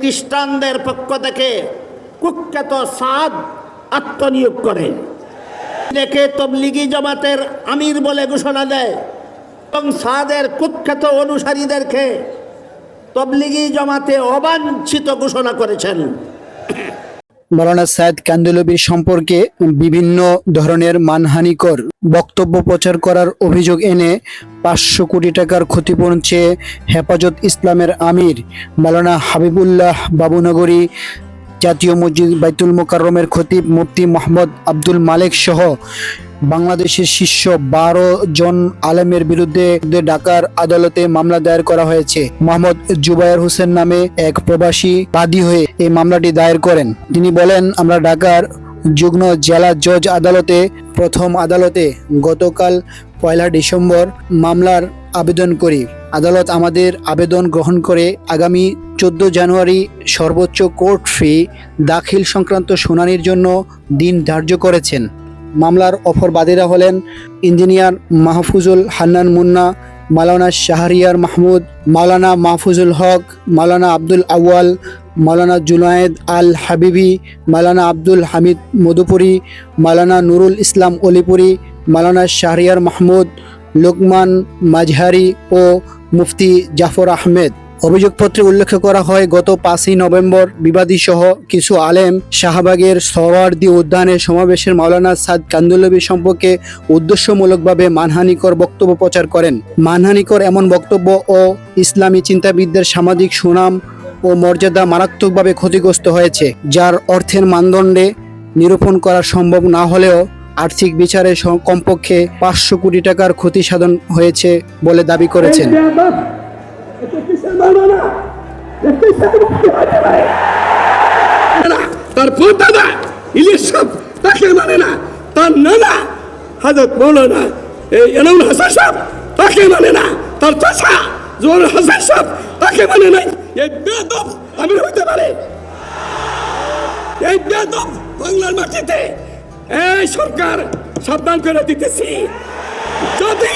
খ্রিস্টানদের পক্ষ থেকে কুখ্যাত সাদ আত্মনিয়োগ করে। দেখে তবলিগি জমাতের আমির বলে ঘোষণা দেয় এবং সাদের কুখ্যাত অনুসারীদেরকে তবলিগি জমাতে অবাঞ্ছিত ঘোষণা করেছেন। মৌলানা সাইদ কান্দুলবির সম্পর্কে বিভিন্ন ধরনের মানহানিকর বক্তব্য প্রচার করার অভিযোগ এনে পাঁচশো কোটি টাকার ক্ষতিপূরণ চেয়ে হেফাজত ইসলামের আমির মৌলানা হাবিবুল্লাহ বাবুনগরী জাতীয় মসজিদ বাইতুল মোকাররমের খতিব মুফতি মোহাম্মদ আব্দুল মালেক সহ বাংলাদেশের শীর্ষ বারো জন আলেমের বিরুদ্ধে ঢাকার আদালতে মামলা দায়ের করা হয়েছে। মোহাম্মদ জুবায়ের হোসেন নামে এক প্রবাসী বাদী হয়ে এই মামলাটি দায়ের করেন। তিনি বলেন, আমরা ঢাকার যুগ্ম জেলা জজ আদালতে, প্রথম আদালতে গতকাল পয়লা ডিসেম্বর মামলার আবেদন করি। আদালত আমাদের আবেদন গ্রহণ করে আগামী চোদ্দ জানুয়ারি সর্বোচ্চ কোর্ট ফি দাখিল সংক্রান্ত শুনানির জন্য দিন ধার্য করেছেন। মামলার অপরবাদীরা হলেন ইঞ্জিনিয়ার মাহফুজুল হান্নান মুন্না, মাওলানা শাহরিয়ার মাহমুদ, মাওলানা মাহফুজুল হক, মাওলানা আব্দুল আউয়াল, মাওলানা জুনায়েদ আল হাবিবি, মাওলানা আব্দুল হামিদ মধুপুরী, মাওলানা নুরুল ইসলাম অলিপুরি মাওলানা শাহরিয়ার মাহমুদ, লোকমান মাঝহারি ও মুফতি জাফর আহমেদ। অভিযোগপত্রে উল্লেখ করা হয়, গত পাঁচই নভেম্বর বিবাদী সহ কিছু আলেম শাহবাগের সওয়ার্দি উদ্যানে সমাবেশের মাওলানা সাদ কান্দুলবী সম্পর্কে উদ্দেশ্যমূলকভাবে মানহানিকর বক্তব্য প্রচার করেন। মানহানিকর এমন বক্তব্য ও ইসলামী চিন্তাবিদদের সামাজিক সুনাম ও মর্যাদা মারাত্মকভাবে ক্ষতিগ্রস্ত হয়েছে, যার অর্থের মানদণ্ডে নিরূপণ করা সম্ভব না হলেও আর্থিক বিচারে কমপক্ষে পাঁচশো কোটি টাকার ক্ষতি সাধন হয়েছে বলে দাবি করেছেন। না তার দাদা ইলিশ সব তাকে মানে না, তার নানা হাজত মৌলানা, এই এনাউল হাসান সাহেব তাকে মানে না, তার চাষা জোর হাসান সাহেব তাকে মানে নাই। এই বেদব আমি হইতে পারে। এই বেদব বাংলার মাটিতে এই সরকার সাবধান করে দিতেছি। যদি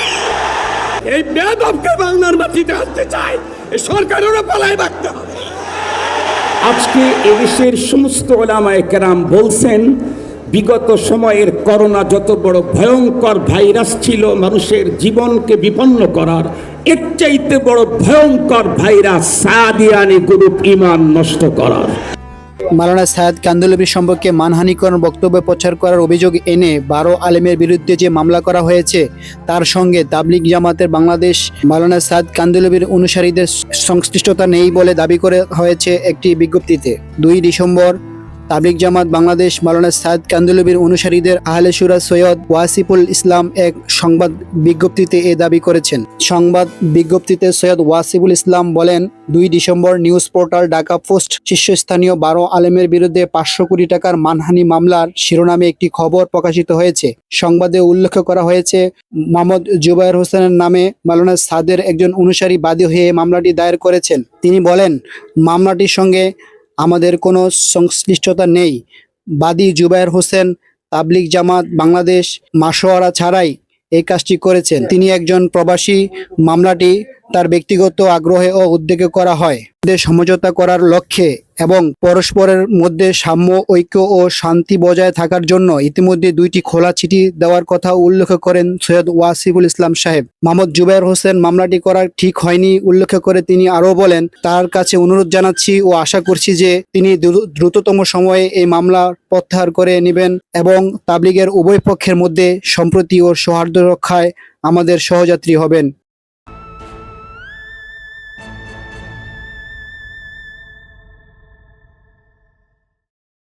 এই বেদবকে বাংলার মাটিতে আনতে চায়, এই সরকারেরও পালায় বাঁকতে হবে। আজকে এদেশের সমস্ত ওলামায় কেরাম বলছেন, বিগত সময়ের করোনা যত বড় ভয়ঙ্কর ভাইরাস ছিল মানুষের জীবনকে বিপন্ন করার, এর চাইতে বড় ভয়ঙ্কর ভাইরাস সাদিয়ানি গ্রুপ ইমান নষ্ট করার। মালানা সায়দ কান্দুলবির সম্পর্কে মানহানিকরণ বক্তব্য প্রচার করার অভিযোগ এনে বারো আলেমের বিরুদ্ধে যে মামলা করা হয়েছে, তার সঙ্গে তাবলিগ জামাতের বাংলাদেশ মালানা সায়দ কান্দুলবির অনুসারীদের সংশ্লিষ্টতা নেই বলে দাবি করে হয়েছে একটি বিজ্ঞপ্তিতে। দুই ডিসেম্বর তাবলিগ জামাত বাংলাদেশ মালানা সায়েদ কান্দুলবির অনুসারীদের আহলে সুরা সৈয়দ ওয়াসিফুল ইসলাম এক সংবাদ বিজ্ঞপ্তিতে এ দাবি করেছেন। সংবাদ বিজ্ঞপ্তিতে সৈয়দ ওয়াসিফুল ইসলাম বলেন, দুই December news portal Dhaka post শীর্ষস্থানীয় বারো আলেমের বিরুদ্ধে পাঁচশো কোটি টাকার মানহানি মামলার শিরোনামে একটি খবর প্রকাশিত হয়েছে। সংবাদে উল্লেখ করা হয়েছে, মোহাম্মদ জুবায়ের হোসেনের নামে মালানা সাদের একজন অনুসারী বাদী হয়ে মামলাটি দায়ের করেছেন। তিনি বলেন, মামলাটির সঙ্গে আমাদের কোনো সংশ্লিষ্টতা নেই। বাদী জুবায়ের হোসেন তাবলিক জামাত, বাংলাদেশ মাসোয়ারা ছাড়াই এই কাজটি করেছেন। তিনি একজন প্রবাসী, মামলাটি তার ব্যক্তিগত আগ্রহে ও উদ্যোগে করা হয়। সমঝোতা করার লক্ষ্যে এবং পরস্পরের মধ্যে সাম্য, ঐক্য ও শান্তি বজায় থাকার জন্য ইতিমধ্যে দুইটি খোলা চিঠি দেওয়ার কথা উল্লেখ করেন সৈয়দ ওয়াসিফুল ইসলাম সাহেব। মোহাম্মদ জুবাইর হোসেন মামলাটি করা ঠিক হয়নি, উল্লেখ করে তিনি আরও বলেন, তার কাছে অনুরোধ জানাচ্ছি ও আশা করছি যে তিনি দ্রুততম সময়ে এই মামলা প্রত্যাহার করে নেবেন এবং তাবলিগের উভয় পক্ষের মধ্যে সম্প্রতি ও সৌহার্দ্য রক্ষায় আমাদের সহযাত্রী হবেন।